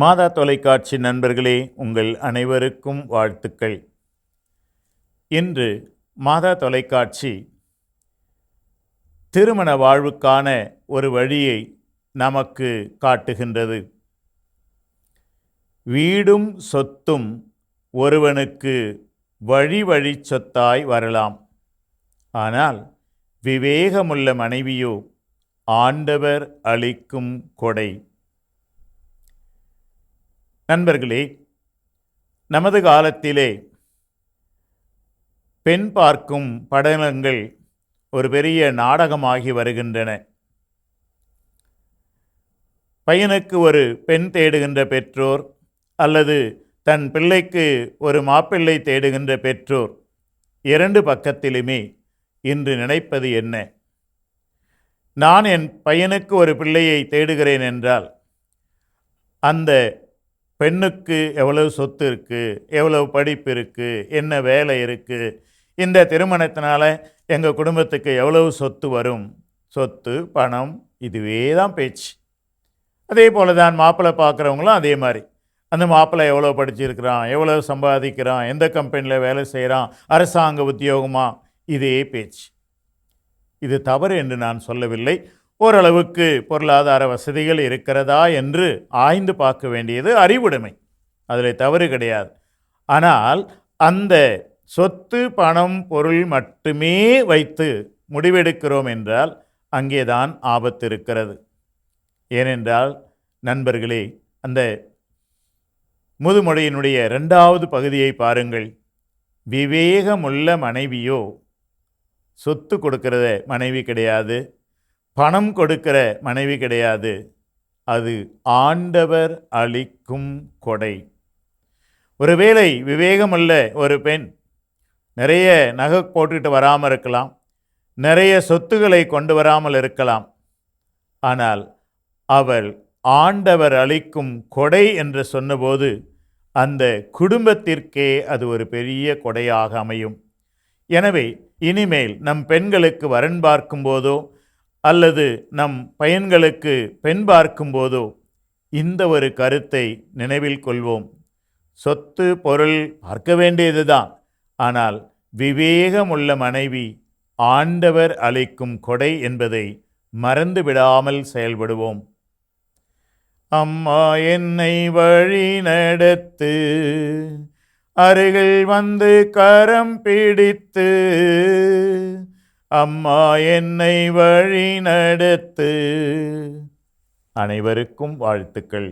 மாதா தொலைக்காட்சி நண்பர்களே உங்கள் அனைவருக்கும் வாழ்த்துக்கள். இன்று மாதா தொலைக்காட்சி திருமண வாழ்வுக்கான ஒரு வழியை நமக்கு காட்டுகின்றது. வீடும் சொத்தும் ஒருவனுக்கு வழி வழி சொத்தாய் வரலாம். ஆனால் விவேகமுள்ள மனைவியோ ஆண்டவர் அளிக்கும் கொடை. நண்பர்களே நமது காலத்திலே பெண் பார்க்கும் படலங்கள் ஒரு பெரிய நாடகமாகி வருகின்றன. பையனுக்கு ஒரு பெண் தேடுகின்ற பெற்றோர் அல்லது தன் பிள்ளைக்கு ஒரு மாப்பிள்ளை தேடுகின்ற பெற்றோர் இரண்டு பக்கத்திலுமே இன்று நினைப்பது என்ன? நான் என் பையனுக்கு ஒரு பிள்ளையை தேடுகிறேன் என்றால் அந்த பெண்ணுக்கு எவ்வளவு சொத்து இருக்குது எவ்வளவு படிப்பு இருக்குது என்ன வேலை இருக்குது இந்த திருமணத்தினால எங்கள் குடும்பத்துக்கு எவ்வளவு சொத்து வரும்? சொத்து பணம் இதுவே தான் பேச்சு. அதே போல் தான் மாப்பிள்ளை பார்க்குறவங்களும் அதே மாதிரி. அந்த மாப்பிள்ளை எவ்வளோ படிச்சிருக்கிறான் எவ்வளோ சம்பாதிக்கிறான் எந்த கம்பெனியில் வேலை செய்கிறான் அரசாங்க உத்தியோகமா? இதே பேச்சு. இது தவறு என்று நான் சொல்லவில்லை. ஓரளவுக்கு பொருளாதார வசதிகள் இருக்கிறதா என்று ஆய்ந்து பார்க்க வேண்டியது அறிவுடைமை. அதில் தவறு கிடையாது. ஆனால் அந்த சொத்து பணம் பொருள் மட்டுமே வைத்து முடிவெடுக்கிறோம் என்றால் அங்கேதான் ஆபத்து இருக்கிறது. ஏனென்றால் நண்பர்களே அந்த முதுமொழியினுடைய ரெண்டாவது பகுதியை பாருங்கள். விவேகமுள்ள மனைவியோ சொத்து கொடுக்கிறத மனைவி கிடையாது. பணம் கொடுக்கிற மனைவி கிடையாது. அது ஆண்டவர் அளிக்கும் கொடை. ஒருவேளை விவேகமுள்ள ஒரு பெண் நிறைய நகை போட்டுக்கிட்டு வராமல் இருக்கலாம். நிறைய சொத்துக்களை கொண்டு வராமல் இருக்கலாம். ஆனால் அவள் ஆண்டவர் அளிக்கும் கொடை என்று சொன்னபோது அந்த குடும்பத்திற்கே அது ஒரு பெரிய கொடையாக அமையும். எனவே இனிமேல் நம் பெண்களுக்கு வரன் பார்க்கும்போதோ அல்லது நம் பையன்களுக்கு பெண் பார்க்கும்போதோ இந்த ஒரு கருத்தை நினைவில் கொள்வோம். சொத்து பொருள் பார்க்க வேண்டியதுதான். ஆனால் விவேகமுள்ள மனைவி ஆண்டவர் அளிக்கும் கொடை என்பதை மறந்து விடாமல் செயல்படுவோம். அம்மா என்னை வழி நடத்து அருகில் வந்து கரம் பிடித்து அம்மா என்னை வழி நடத்து அனைவருக்கும் வாழ்த்துக்கள்.